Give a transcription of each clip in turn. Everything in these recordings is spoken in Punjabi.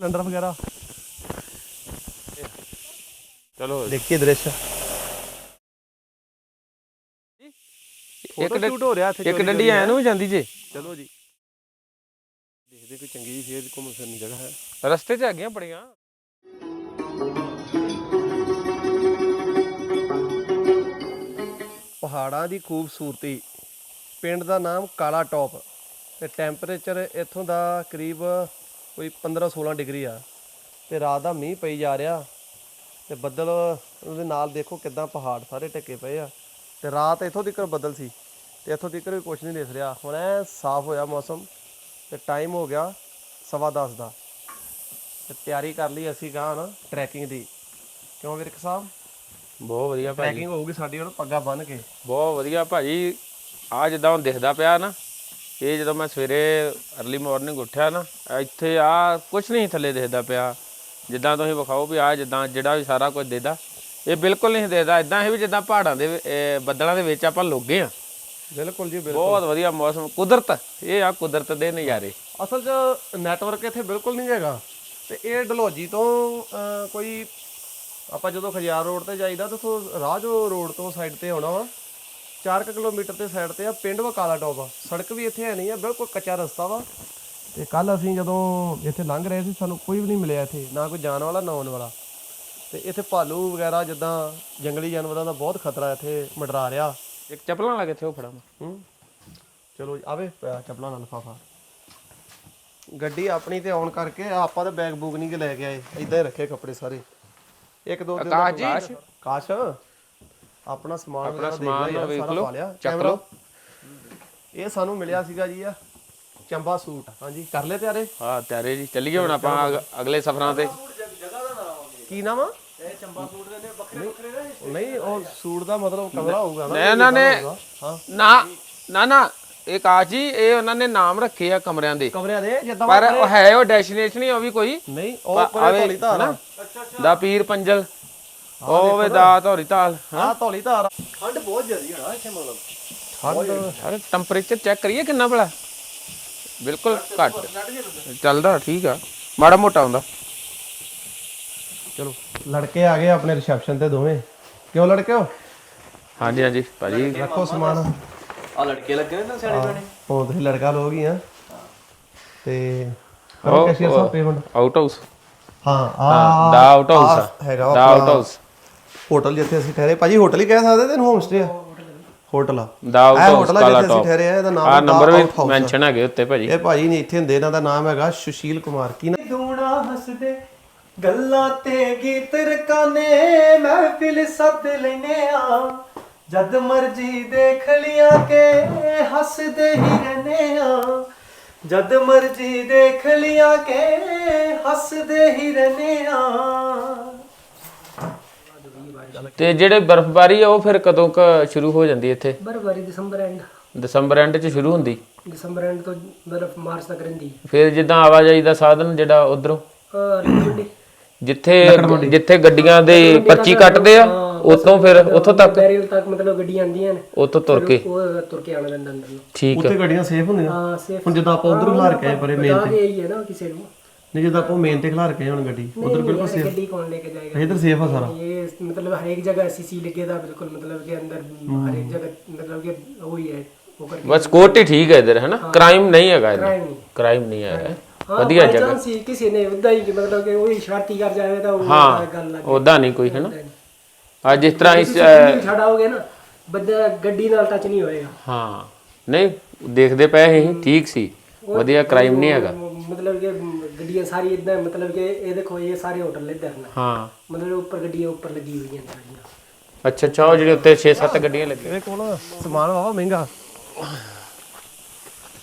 ਸਿਲੰਡਰ ਵਗੈਰਾ। ਚਲੋ। ਦੇਖੀਏ ਦ੍ਰਿਸ਼। ਇੱਕ ਸ਼ੂਟ ਹੋ ਰਿਹਾ ਇੱਥੇ ਇੱਕ ਡੰਡੀ ਐ ਨੂੰ ਵੀ ਜਾਂਦੀ ਜੇ? ਚਲੋ ਜੀ। ਦੇਖਦੇ ਕੋਈ ਚੰਗੀ ਜੀ ਫੇਰ ਘੁੰਮਣ ਫਿਰਨ ਦੀ ਜਗ੍ਹਾ ਹੈ। ਰਸਤੇ 'ਚ ਹੈਗੀਆਂ ਬੜੀਆਂ। ਪਹਾੜਾਂ ਦੀ ਖੂਬਸੂਰਤੀ। ਪਿੰਡ ਦਾ ਨਾਮ ਕਾਲਾ ਟੌਪ। ਤੇ ਟੈਂਪਰੇਚਰ ਇੱਥੋਂ ਦਾ ਕਰੀਬ ਕੋਈ 15-16 ਡਿਗਰੀ ਆ। ਤੇ ਰਾਤ ਦਾ ਮੀਂਹ ਪਈ ਜਾ ਰਿਹਾ ਤੇ ਬੱਦਲ ਉਹਦੇ ਨਾਲ ਦੇਖੋ ਕਿਦਾਂ ਪਹਾੜ ਸਾਰੇ ਢੱਕੇ ਪਏ ਆ। ਤੇ ਰਾਤ ਇੱਥੋਂ ਤੱਕ ਬੱਦਲ ਸੀ ਤੇ ਇੱਥੋਂ ਤੱਕ ਵੀ ਕੁਝ ਨਹੀਂ ਦਿਖ ਰਿਹਾ। ਹੁਣ ਐ ਸਾਫ਼ ਹੋਇਆ ਮੌਸਮ ਤੇ ਟਾਈਮ ਹੋ ਗਿਆ ਸਵਾ ਦਸ ਦਾ। ਤੇ ਤਿਆਰੀ ਕਰ ਲਈ ਅਸੀਂ ਗਾਂ ਨਾ ਟਰੈਕਿੰਗ ਦੀ। ਕਿਉਂ ਵਿਰਕ ਸਾਹਿਬ ਬਹੁਤ ਵਧੀਆ ਭਾਜੀ। ਟਰੈਕਿੰਗ ਹੋਊਗੀ ਸਾਡੀ ਹੁਣ ਪੱਗਾ ਬੰਨ ਕੇ। ਬਹੁਤ ਵਧੀਆ ਭਾਜੀ। ਆ ਜਿੱਦਾਂ ਹੁਣ ਦਿਖਦਾ ਪਿਆ ਨਾ ਇਹ ਜਦੋਂ ਮੈਂ ਸਵੇਰੇ अर्ਲੀ ਮਾਰਨਿੰਗ ਉੱਠਿਆ ਨਾ ਇੱਥੇ ਆ ਕੁਝ ਨਹੀਂ ਥੱਲੇ ਦਿਖਦਾ ਪਿਆ। ਜਿੱਦਾਂ ਤੁਸੀਂ ਵਿਖਾਓ ਵੀ ਆ ਜਿੱਦਾਂ ਜਿਹੜਾ ਵੀ ਸਾਰਾ ਕੁਝ ਦਿਖਦਾ ਇਹ ਬਿਲਕੁਲ ਨਹੀਂ ਦਿਖਦਾ। ਇਦਾਂ ਹੈ ਵੀ ਜਿੱਦਾਂ ਪਹਾੜਾਂ ਦੇ ਇਹ ਬੱਦਲਾਂ ਦੇ ਵਿੱਚ ਆਪਾਂ ਲੋਗੇ ਆ। ਬਿਲਕੁਲ ਜੀ ਬਿਲਕੁਲ। ਬਹੁਤ ਵਧੀਆ ਮੌਸਮ ਕੁਦਰਤ ਇਹ ਆ ਕੁਦਰਤ ਦੇ ਨਜ਼ਾਰੇ। ਅਸਲ 'ਚ ਨੈਟਵਰਕ ਇੱਥੇ ਬਿਲਕੁਲ ਨਹੀਂ ਹੈਗਾ। ਤੇ ਇਹ ਡਲਹੌਜੀ ਤੋਂ ਕੋਈ ਆਪਾਂ ਜਦੋਂ ਖਜਿਆਰ ਰੋਡ ਤੇ ਜਾਈਦਾ ਤਾਂ ਰਾਜੋ ਰੋਡ ਤੋਂ ਸਾਈਡ ਤੇ ਆਉਣਾ ਵਾ 4 ਕਿਲੋਮੀਟਰ ਤੇ ਸਾਈਡ ਤੇ ਆ ਪਿੰਡ ਵਾ ਕਾਲਾ ਟੋਬਾ ਸੜਕ ਵੀ ਇੱਥੇ ਹੈ ਨਹੀਂ ਆ ਬਿਲਕੁਲ ਕੱਚਾ ਰਸਤਾ ਵਾ। ਤੇ ਕੱਲ ਅਸੀਂ ਜਦੋਂ ਇੱਥੇ ਲੰਘ ਰਹੇ ਸੀ ਸਾਨੂੰ ਕੋਈ ਵੀ ਨਹੀਂ ਮਿਲਿਆ ਇੱਥੇ ਨਾ ਕੋਈ ਜਾਣ ਵਾਲਾ ਨਾ ਆਉਣ ਵਾਲਾ। ਤੇ ਇੱਥੇ ਭਾਲੂ ਵਗੈਰਾ ਜਿੱਦਾਂ ਜੰਗਲੀ ਜਾਨਵਰਾਂ ਦਾ ਬਹੁਤ ਖਤਰਾ ਇੱਥੇ ਮੰਡਰਾ ਰਿਹਾ। ਇੱਕ ਚੱਪਲਾਂ ਵਾਲਾ ਕਿੱਥੇ ਉਹ ਫੜਾ ਮੈਂ ਚਲੋ ਆਵੇ ਚੱਪਲਾਂ ਨਾਲ ਲਫਾਫਾ। ਗੱਡੀ ਆਪਣੀ ਤੇ ਆਨ ਕਰਕੇ ਆਪਾਂ ਤਾਂ ਬੈਗ ਬੂਗ ਨਹੀਂ ਲੈ ਕੇ ਆਏ। ਇਦਾਂ ਹੀ ਰੱਖੇ ਕੱਪੜੇ ਸਾਰੇ। ਇੱਕ ਦੋ ਦਿਨ ਆਕਾਸ਼ ਜੀ। ਕਾਸ਼ ਆਪਣਾ ਸਮਾਨ ਆਪਣਾ ਸਮਾਨ ਵੇਖ ਲਓ, ਚੱਕ। ਲਓ। ਇਹ ਸਾਨੂੰ ਮਿਲਿਆ ਸੀਗਾ ਜੀ ਆ ਚੰਬਾ ਸੂਟ। ਹਾਂਜੀ ਕਰ ਲੈ ਤਿਆਰੇ? ਹਾਂ ਤਿਆਰੇ ਜੀ। ਚੱਲੀਏ ਹੁਣ ਆਪਾਂ ਅਗ- ਅਗਲੇ ਸਫ਼ਰਾਂ ਤੇ। ਕੀ ਨਾਮ ਆ? ਇਹ ਚੰਬਾ ਸੂਟ ਦੇ ਵੱਖਰੇ ਵੱਖਰੇ ਨਹੀਂ ਉਹ ਸੂਟ ਦਾ ਮਤਲਬ ਕਮਰਾ ਹੋਊਗਾ ਨਾ ਨਹੀਂ, ਉਹਨਾਂ ਨੇ ਨਾ। ਨਾ ਨਾ ਇਹ ਜੀ ਇਹ ਉਹਨਾਂ ਨੇ ਨਾਮ ਰੱਖੇ ਆ ਕਮਰਿਆਂ ਦੇ। ਕਮਰਿਆਂ ਦੇ ਜਿੱਦਾਂ ਪਰ ਉਹ ਹੈ ਉਹ ਡੈਸਟੀਨੇਸ਼ਨ ਹੀ ਉਹ ਵੀ ਕੋਈ। ਨਹੀਂ ਉਹ ਧੋਲੀ ਧਾਰ ਦਾ ਪੀਰ ਪੰਜਲ। ਉਹ ਵੇ ਦਾ ਧੌਰੀ ਤਾਲ ਆ ਧੌਲੀ ਧਾਰ ਠੰਡ ਬਹੁਤ ਜ਼ਿਆਦੀ ਹੈ ਨਾ ਇੱਥੇ ਮਤਲਬ। ਠੰਡ ਅਰੇ ਟੈਂਪਰੇਚਰ ਚੈੱਕ ਕਰੀਏ ਕਿੰਨਾ ਭਲਾ? ਬਿਲਕੁਲ ਘੱਟ। ਚੱਲਦਾ ਠੀਕ ਆ। ਮਾੜਾ ਮੋਟਾ ਹੁੰਦਾ। ਚਲੋ। ਲੜਕੇ ਆ ਗਏ ਆਪਣੇ ਰਿਸੈਪਸ਼ਨ ਤੇ ਦੋਵੇਂ। ਕਿਉਂ ਲੜਕੇ ਹੋ? ਹਾਂਜੀ ਹਾਂਜੀ ਭਾਜੀ। ਰੱਖੋ ਸਮਾਨ। ਆ ਲੜਕੇ ਲੱਗੇ ਨੇ ਨਾ ਸਿਆਣੇ ਬਣੇ ਹੁਣ ਤੁਸੀਂ ਲੜਕਾ ਲੋਗ ਹੀ ਆ। ਤੇ ਕੈਸ਼ੀਅਰ ਸਾਹਿਬ ਪੇਮੈਂਟ ਆਊਟ ਹਾਊਸ ਹਾਂ ਆ ਦਾ ਆਊਟ ਹਾਊਸ ਹੈਗਾ ਦਾ ਆਊਟ ਹਾਊਸ ਹੋਟਲ ਜਿੱਥੇ ਅਸੀਂ ਠਹਿਰੇ ਭਾਜੀ ਹੋਟਲ ਹੀ ਕਹਿ ਸਕਦੇ ਤੈਨੂੰ ਹੋਮ ਸਟੇ ਆ? ਹੋਟਲ ਆ। ਦਾ ਆਊਟ ਇਹ ਹਾਊਸ ਹੋਟਲ ਆ ਜਿੱਥੇ ਅਸੀਂ ਠਹਿਰੇ ਆ ਇਹਦਾ ਨਾਮ ਆ ਨੰਬਰ ਵੀ। ਮੈਂਸ਼ਨ ਹੈਗੇ ਉੱਤੇ ਭਾਜੀ। ਇਹ ਭਾਜੀ ਨਹੀਂ ਇੱਥੇ ਹੁੰਦੇ ਇਹਨਾਂ ਦਾ ਨਾਮ ਹੈਗਾ ਸੁਸ਼ੀਲ ਕੁਮਾਰ। ਕੀ ਨਾ ਦੂਣਾ ਹੱਸਦੇ ਗੱਲਾਂ ਤੇ ਗੀਤ ਰਕਾਨੇ ਮਹਿਫਿਲ ਸੱਦ ਲੈਨੇ ਆ। ਜਦ ਮਰਜ਼ੀ ਦੇਖ ਲਿਆ ਕੇ ਹੱਸਦੇ ਹੀ ਰਹਨੇ ਆ। ਜਦ ਮਰਜ਼ੀ ਦੇਖ ਲਿਆ ਕੇ ਹੱਸਦੇ ਹੀ ਰਹਨੇ ਆ। ਤੇ ਜਿਹੜੇ ਬਰਫ਼ਬਾਰੀ ਆ ਉਹ ਫਿਰ ਕਦੋਂ ਕ ਸ਼ੁਰੂ ਹੋ ਜਾਂਦੀ ਇੱਥੇ? ਬਰਫਬਾਰੀ ਦਸੰਬਰ ਐਂਡ ਦਸੰਬਰ ਐਂਡ 'ਚ ਸ਼ੁਰੂ ਹੁੰਦੀ? ਦਸੰਬਰ ਐਂਡ ਤੋਂ ਬਰਫ ਮਾਰਚ ਤੱਕ ਰਹਿੰਦੀ ਫਿਰ ਜਿੱਦਾਂ ਆਵਾਜਾਈ ਦਾ ਸਾਧਨ ਜਿਹੜਾ ਉਧਰੋਂ? ਜਿੱਥੇ ਜਿੱਥੇ ਗੱਡੀਆਂ ਦੇ ਪਰਚੀ ਕੱਟਦੇ ਆ ਉਤੋਂ ਫਿਰ ਉੱਥੋਂ ਤੱਕ? ਬੈਰੀਅਰ ਤੱਕ ਮਤਲਬ ਗੱਡੀਆਂ ਆਉਂਦੀਆਂ ਨੇ। ਉੱਥੋਂ ਤੁਰ ਕੇ? ਉਹ ਤੁਰ ਕੇ ਆਉਣਾ ਪੈਂਦਾ ਅੰਦਰ। ਨੂੰ ਠੀਕ ਆ ਉੱਥੇ ਗੱਡੀਆਂ ਸੇਫ ਹੁੰਦੀਆਂ? ਹਾਂ ਸੇਫ ਹੁਣ ਜਦੋਂ ਆਪਾਂ ਉਧਰ ਖਲਾਰ ਕੇ ਆਏ ਪਰੇ ਮੇਨ ਬਤਾ ਦੇ ਹੀ ਹੈ ਨਾ ਕਿਸੇ ਨੂੰ। ਨਹੀਂ ਜਦੋਂ ਆਪਾਂ ਮੇਨ ਤੇ ਖਲਾਰ ਕੇ ਹੁਣ ਗੱਡੀ ਉਧਰ ਬਿਲਕੁਲ ਸੇਫ ਗੱਡੀ ਕੌਣ ਲੈ ਕੇ ਜਾਏਗਾ? ਇਧਰ ਸੇਫ ਆ ਸਾਰਾ। ਇਹ ਮਤਲਬ ਹਰ ਇੱਕ ਜਗ੍ਹਾ ਸੀਸੀ ਲੱਗੇ ਦਾ ਬਿਲਕੁਲ ਮਤਲਬ ਕਿ ਅੰਦਰ ਹਰ ਇੱਕ ਜਗ੍ਹਾ ਮਤਲਬ ਕਿ ਉਹ ਹੀ ਹੈ ਉਹ ਕਰਕੇ। ਬਸ ਕੋਟੀ ਠੀਕ ਹੈ ਇਧਰ ਹੈ। ਨਾ ਕ੍ਰਾਈਮ ਨਹੀਂ ਹੈਗਾ ਇਧਰ। crime ਨਹੀਂ। ਕ੍ਰਾਈਮ ਨਹੀਂ ਹੈਗਾ ਹਾਂ ਵਧੀਆ ਜਗ੍ਹਾ। ਹੀ ਕਿਸੇ ਨੇ ਉਦਾਂ ਹੀ ਕਿ ਮਤਲਬ ਕਿ ਉਹ ਸ਼ਰਾਰਤੀ ਕਰ ਜਾਵੇ ਤਾਂ ਉਹ ਹਾਂ ਗੱਲ ਲੱਗ ਉਦਾਂ ਨਹੀਂ ਕੋਈ ਹੈ ਨਾ ਆ ਜਿਸ ਤਰ੍ਹਾਂ ਇਸ ਤੁਸੀਂ ਛੜਾਓਗੇ ਨਾ ਬੰਦਾ ਗੱਡੀ ਨਾਲ ਟੱਚ ਨਹੀਂ ਹੋਏਗਾ। ਹਾਂ। ਨਹੀਂ ਦੇਖਦੇ ਪਏ ਸੀ ਠੀਕ ਸੀ। ਵਧੀਆ ਕ੍ਰਾਈਮ ਨਹੀਂ ਹੈਗਾ। ਮਤਲਬ ਕਿ ਗੱਡੀਆਂ ਸਾਰੀ ਇਦਾਂ ਮਤਲਬ ਕਿ ਇਹ ਦੇਖੋ ਇਹ ਸਾਰੇ ਹੋਟਲ ਇੱਧਰ ਨੇ। ਹਾਂ। ਮਤਲਬ ਉੱਪਰ ਗੱਡੀਆਂ ਉੱਪਰ ਲੱਗੀ ਹੋਈਆਂ ਸਾਰੀਆਂ। ਅੱਛਾ ਅੱਛਾ ਉਹ ਜਿਹੜੇ ਉੱਤੇ 6-7 ਗੱਡੀਆਂ ਲੱਗੀਆਂ। ਇਹਦੇ ਕੋਲ ਸਮਾਨ ਵਾਵਾ ਮਹਿੰਗਾ।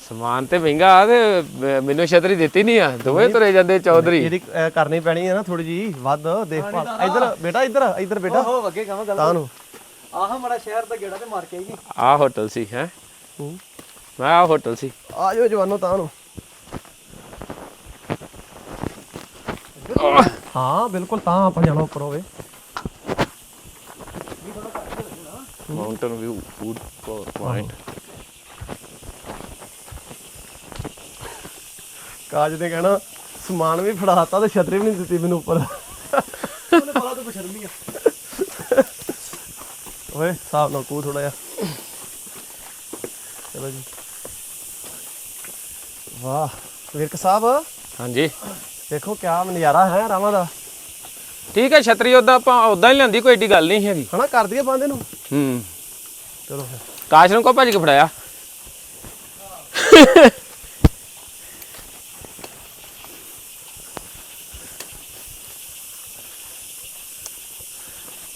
ਸਮਾਨ ਤੇ ਮਹਿੰਗਾ ਆ ਤੇ ਮ- ਮੈਨੂੰ ਛਤਰੀ ਦਿੱਤੀ ਨਹੀਂ ਆ। ਦੋਵੇਂ ਤੁਰੇ ਜਾਂਦੇ ਚੌਧਰੀ। ਇਹਦੀ ਅਹ, ਕਰਨੀ ਪੈਣੀ ਹੈ ਨਾ ਥੋੜੀ ਜੀ ਵੱਧ ਦੇਖਭਾਲ ਇੱਧਰ ਬੇਟਾ ਇੱਧਰ ਇੱਧਰ ਬੇਟਾ। ਹੋ ਅੱਗੇ ਕਹਾਂ ਗੱਲ ਤਾਂ ਨੂੰ। ਆਹ ਮਾੜਾ ਸ਼ਹਿਰ ਦਾ ਗੇੜਾ ਤੇ ਮਾਰ ਕੇ ਆਈਏ ਆ ਹੋਟਲ ਸੀ ਹੈ। ਮੈਂ ਆ ਹੋਟਲ ਸੀ। ਆ ਜਾਓ ਜਵਾਨੋ ਤਾਂ ਨੂੰ। ਹਾਂ ਬਿਲਕੁਲ ਤਾਂ ਆਪਾਂ ਜਾਣਾ ਉੱਪਰ ਹੋਵੇ। ਮਾਊਂਟਨ ਵਿਊ ਫੂਡ ਪੁਆਇੰਟ ਕਾਜ ਨੇ ਕਹਿਣਾ ਸਮਾਨ ਵੀ ਫੜਾਤਾ ਤੇ ਛਤਰੀ ਵੀ ਨਹੀਂ ਦਿੱਤੀ ਮੈਨੂੰ ਉੱਪਰ। ਉਹਨੇ ਬਾਲਾ ਤੋਂ ਬਸ਼ਰਮੀ ਆ। ਓਏ ਹਿਸਾਬ ਨਾਲ ਕੂ ਥੋੜਾ ਜਿਹਾ। ਚਲੋ ਜੀ। ਵਾਹ ਵਿਰਕ ਸਾਹਿਬ ਹਾਂਜੀ। ਦੇਖੋ ਕਿਆ ਨਜ਼ਾਰਾ ਹੈ ਰਾਵਾਂ ਦਾ। ਠੀਕ ਹੈ ਛਤਰੀ ਉਦਾਂ ਆਪਾਂ ਉਦਾਂ ਹੀ ਲੈਂਦੀ ਕੋਈ ਏਡੀ ਗੱਲ ਨਹੀਂ ਹੈਗੀ। ਹਨਾ ਕਰ ਦਈਏ ਬੰਦੇ ਨੂੰ? ਹੂੰ। ਚਲੋ ਫਿਰ। ਕਾਸ਼ ਨੂੰ ਕੋ ਭੱਜ ਕੇ ਫੜਾਇਆ।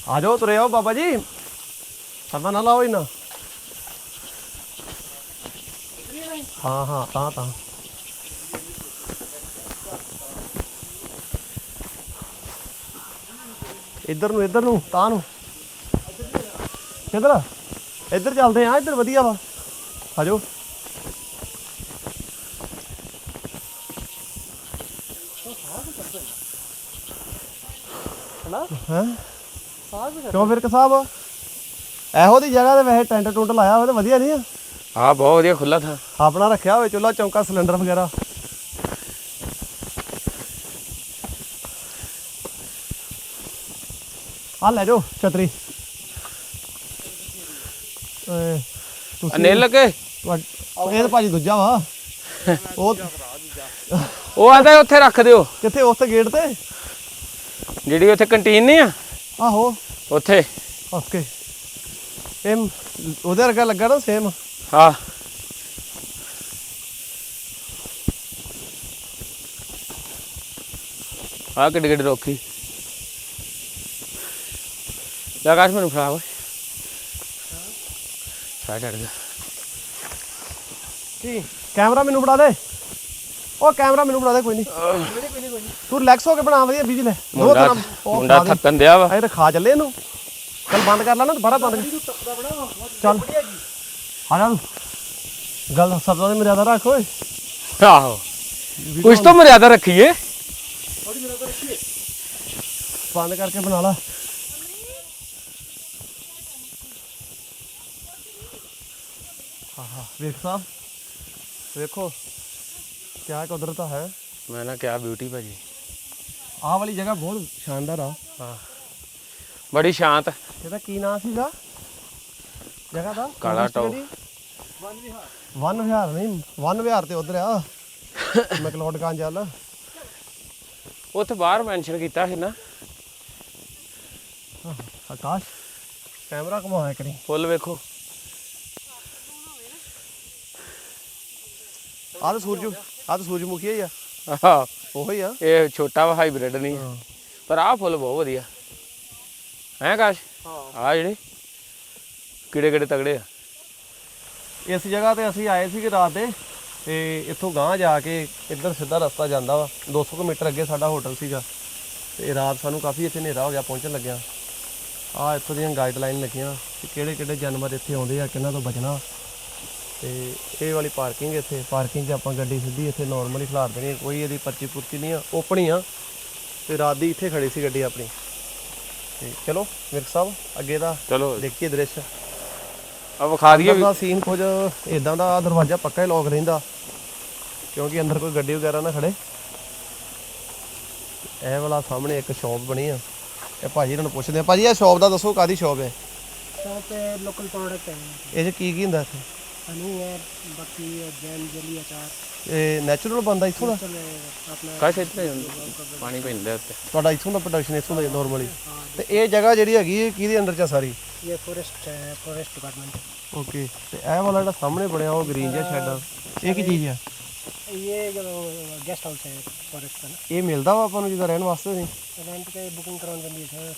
ਆ ਜਾਓ ਤੁਰੇ ਆਓ ਬਾਬਾ ਜੀ। ਸਮਾਂ ਨਾ ਲਾਓ ਇਹਨਾਂ ਹਾਂ ਹਾਂ ਤਾਂ ਤਾਂ। ਇੱਧਰ ਨੂੰ ਇੱਧਰ ਨੂੰ ਤਾਂ ਨੂੰ। ਕਿੱਧਰ ਇੱਧਰ ਚੱਲਦੇ ਆ ਇੱਧਰ ਵਧੀਆ ਵਾ। ਆ ਜਾਓ। ਹਨਾ? ਹੈਂ? ਕਿਉਂ ਫਿਰ ਸਾਹਿਬ ਇਹੋ ਦੀ ਜਗ੍ਹਾ ਤੇ ਵੈਸੇ ਟੈਂਟ ਟੁੰਟ ਲਾਇਆ ਹੋਵੇ ਤਾਂ ਵਧੀਆ ਨਹੀਂ ਆ। ਆ ਬਹੁਤ ਵਧੀਆ ਖੁੱਲਾ ਥਾ। ਆਪਣਾ ਰੱਖਿਆ ਹੋਵੇ ਚੁੱਲਾ ਚੌਂਕਾ ਸਿਲੰਡਰ ਵਗੈਰਾ। ਆ ਲੈ ਜਾਓ ਛਤਰੀ ਓਏ ਤੁਸੀਂ ਅਨਿਲ ਕੇ ਤੁਹਾ- ਇਹ ਤਾਂ ਭਾਜੀ ਦੂਜਾ ਵਾ। ਉਹ ਉਹ ਆਂਦਾ ਉੱਥੇ ਰੱਖ ਦਿਓ। ਕਿੱਥੇ ਉਸ ਗੇਟ ਤੇ? ਜਿਹੜੀ ਉੱਥੇ ਕੰਟੀਨ ਨਹੀਂ ਆ? ਆਹੋ। ਉੱਥੇ। ਓਕੇ। ਇਹ ਉਹਦੇ ਵਰਗਾ ਲੱਗਾ ਨਾ ਸੇਮ ਹਾਂ। ਆ ਕਿੱਡੇ ਕਿੱਡੇ ਰੋਕੀ ਲਗਾਸ਼ ਮੈਨੂੰ ਫੜਾ ਓਏ ਸਾਹ ਚੜ ਗਿਆ ਕੀ ਕੈਮਰਾ ਮੈਨੂੰ ਫੜਾ ਦੇ। ਉਹ ਕੈਮਰਾ ਮੈਨੂੰ ਫੜਾ ਦੇ ਕੋਈ ਨਹੀਂ ਤੂੰ ਰਿਲੈਕਸ ਹੋ ਕੇ ਬਣਾ ਵਧੀਆ ਵੀਜ ਲੈ। ਦੋ ਮੁੰਡਾ ਤਰ੍ਹਾਂ ਮੁੰਡਾ। ਥੱਕਣ ਦਿਆ ਵਾ। ਤਾਂ ਖਾ ਚੱਲੇ ਇਹਨੂੰ। ਚੱਲ ਬੰਦ ਕਰ ਲੈ ਨਾ ਦੁਬਾਰਾ ਬੰਦ ਕਰ। ਚੱਲ। ਆ ਜਾ ਤੂੰ। ਗੱਲ ਸਬਜ਼ਾਂ ਦੀ ਮਰਿਆਦਾ ਰੱਖ ਓਏ। ਆਹੋ। ਕੁਛ ਤਾਂ ਮਰਿਆਦਾ ਰੱਖੀਏ। ਬੰਦ ਕਰਕੇ ਬਣਾ ਲਾ। ਆਹਾ ਵੇਖ ਸਾਹਿਬ ਵੇਖੋ ਕਿਆ ਕੁਦਰਤ ਹੈ। ਮੈਂ ਨਾ ਕਿਹਾ ਬਿਊਟੀ ਭਾਜੀ। ਆਹ ਵਾਲੀ ਜਗ੍ਹਾ ਬਹੁਤ ਸ਼ਾਨਦਾਰ ਆ। ਹਾਂ। ਬੜੀ ਸ਼ਾਂਤ। ਇਹਦਾ ਕੀ ਨਾਮ ਸੀਗਾ? ਜਗ੍ਹਾ ਦਾ? ਕਾਲਾ ਟਾਪ। ਵਨ ਵਿਹਾਰ। ਨਹੀਂ ਵਨ ਵਿਹਾਰ ਤੇ ਉਧਰ ਆ। ਮੈਕਲੋਡਗੰਜ ਚੱਲ ਉੱਥੇ ਬਾਹਰ ਮੈਂਸ਼ਨ ਕੀਤਾ ਸੀ ਨਾ। ਆਕਾਸ਼। ਕੈਮਰਾ ਘੁਮਾਇਆ ਕਰੀ ਫੁੱਲ ਵੇਖੋ। ਆਹ ਤਾਂ ਸੂਰਜ ਆਹ ਤਾਂ ਸੂਰਜਮੁਖੀ ਹੀ ਆ। ਆਹ ਉਹੀ ਆ। ਇਹ ਛੋਟਾ ਵਾ ਹਾਈਬ੍ਰਿਡ ਨਹੀਂ। ਹੈ। ਪਰ ਆਹ ਫੁੱਲ ਬਹੁਤ ਵਧੀਆ। ਹੈ ਕਾਸ਼? ਆ ਜਿਹੜੇ ਕਿਹੜੇ ਕਿਹੜੇ ਤਗੜੇ ਆ। ਇਸ ਜਗ੍ਹਾ ਤੇ ਅਸੀਂ ਆਏ ਸੀਗੇ ਰਾਤ ਦੇ ਤੇ ਇੱਥੋਂ ਗਾਂਹ ਜਾ ਕੇ ਇੱਧਰ ਸਿੱਧਾ ਰਸਤਾ ਜਾਂਦਾ ਵਾ। 200 ਕੁ ਮੀਟਰ ਅੱਗੇ ਸਾਡਾ ਹੋਟਲ ਸੀਗਾ। ਤੇ ਰਾਤ ਸਾਨੂੰ ਕਾਫੀ ਇੱਥੇ ਹਨੇਰਾ ਹੋ ਗਿਆ ਪਹੁੰਚਣ ਲੱਗਿਆ। ਆ ਇੱਥੋਂ ਦੀਆਂ ਗਾਈਡਲਾਈਨ ਲੱਗੀਆਂ ਕਿ ਕਿਹੜੇ ਕਿਹੜੇ ਜਾਨਵਰ ਇੱਥੇ ਆਉਂਦੇ ਆ ਕਿਹਨਾਂ ਤੋਂ ਬਚਣਾ। ਤੇ ਇਹ ਵਾਲੀ ਪਾਰਕਿੰਗ ਇੱਥੇ ਪਾਰਕਿੰਗ 'ਚ ਆਪਾਂ ਗੱਡੀ ਸਿੱਧੀ ਇੱਥੇ ਨਾਰਮਲੀ ਖਲਾਰ ਦੇਣੀ ਕੋਈ ਇਹਦੀ ਪਰਚੀ ਪੁਰਚੀ ਨਹੀਂ ਆ ਓਪਨ ਹੀ ਆ। ਤੇ ਰਾਤ ਇੱਥੇ ਖੜੀ ਸੀ ਗੱਡੀ ਆਪਣੀ। ਤੇ ਚਲੋ ਮਿਰਖ ਸਾਹਿਬ ਅੱਗੇ ਦਾ ਚਲੋ। ਦੇਖੀਏ ਦ੍ਰਿਸ਼। ਆ ਵਿਖਾ ਦਈਏ ਵੀ ਸੀਨ ਕੁਝ ਇਦਾਂ ਦਾ ਦਰਵਾਜ਼ਾ ਪੱਕਾ ਹੀ ਲੋਕ ਰਹਿੰਦਾ। ਕਿਉਂਕਿ ਅੰਦਰ ਕੋਈ ਗੱਡੀ ਵਗੈਰਾ ਨਾ ਖੜੇ। ਇਹ ਵਾਲਾ ਸਾਹਮਣੇ ਇੱਕ ਸ਼ਾਪ ਬਣੀ ਆ। ਇਹ ਭਾਜੀ ਇਹਨਾਂ ਨੂੰ ਪੁੱਛਦੇ ਆ ਭਾਜੀ ਇਹ ਸ਼ਾਪ ਦਾ ਦੱਸੋ ਕਾਦੀ ਸ਼ਾਪ ਹੈ? ਸ਼ਾਪ ਤੇ ਲੋਕਲ ਪ੍ਰੋਡਕਟ ਹੈ। ਇਹ ਚ ਕੀ ਕੀ ਹੁੰਦਾ ਇੱਥੇ? ਹਨੀ ਹੈ ਬਾਕੀ ਜੈਨ ਜਲੀ ਅਚਾਰ ਇਹ ਨੈਚੁਰਲ ਬੰਦਾ ਇੱਥੋਂ ਦਾ? ਚਲੇ ਆਪਣਾ ਕਾਸ਼ ਇੱਥੇ ਪਾਣੀ ਪੈਂਦਾ ਉੱਤੇ ਤੁਹਾਡਾ ਇੱਥੋਂ ਦਾ ਪ੍ਰੋਡਕਸ਼ਨ ਇੱਥੋਂ ਦਾ ਨਾਰਮਲੀ ਤੇ ਇਹ ਜਗ੍ਹਾ ਜਿਹੜੀ ਹੈਗੀ ਇਹ ਕਿਹਦੇ ਅੰਡਰ ਚ ਆ ਸਾਰੀ? ਇਹ ਫੋਰੈਸਟ ਫੋਰੈਸਟ ਡਿਪਾਰਟਮੈਂਟ ਓਕੇ ਤੇ ਇਹ ਵਾਲਾ ਜਿਹੜਾ ਸਾਹਮਣੇ ਬਣਿਆ ਉਹ ਗ੍ਰੀਨ ਜਿਹਾ ਸ਼ੈੱਡ ਇਹ ਕੀ ਚੀਜ਼ ਆ? ਇਹ ਗੈਸਟ ਹਾਊਸ ਹੈ ਫੋਰੈਸਟ ਦਾ ਇਹ ਮਿਲਦਾ ਵਾ ਆਪਾਂ ਨੂੰ ਜਿਹਦਾ ਰਹਿਣ ਵਾਸਤੇ ਨਹੀਂ ਰੈਂਟ ਤੇ ਬੁਕਿੰਗ ਕਰਾਉਣ ਪੈਂਦੀ ਹੈ ਸਰ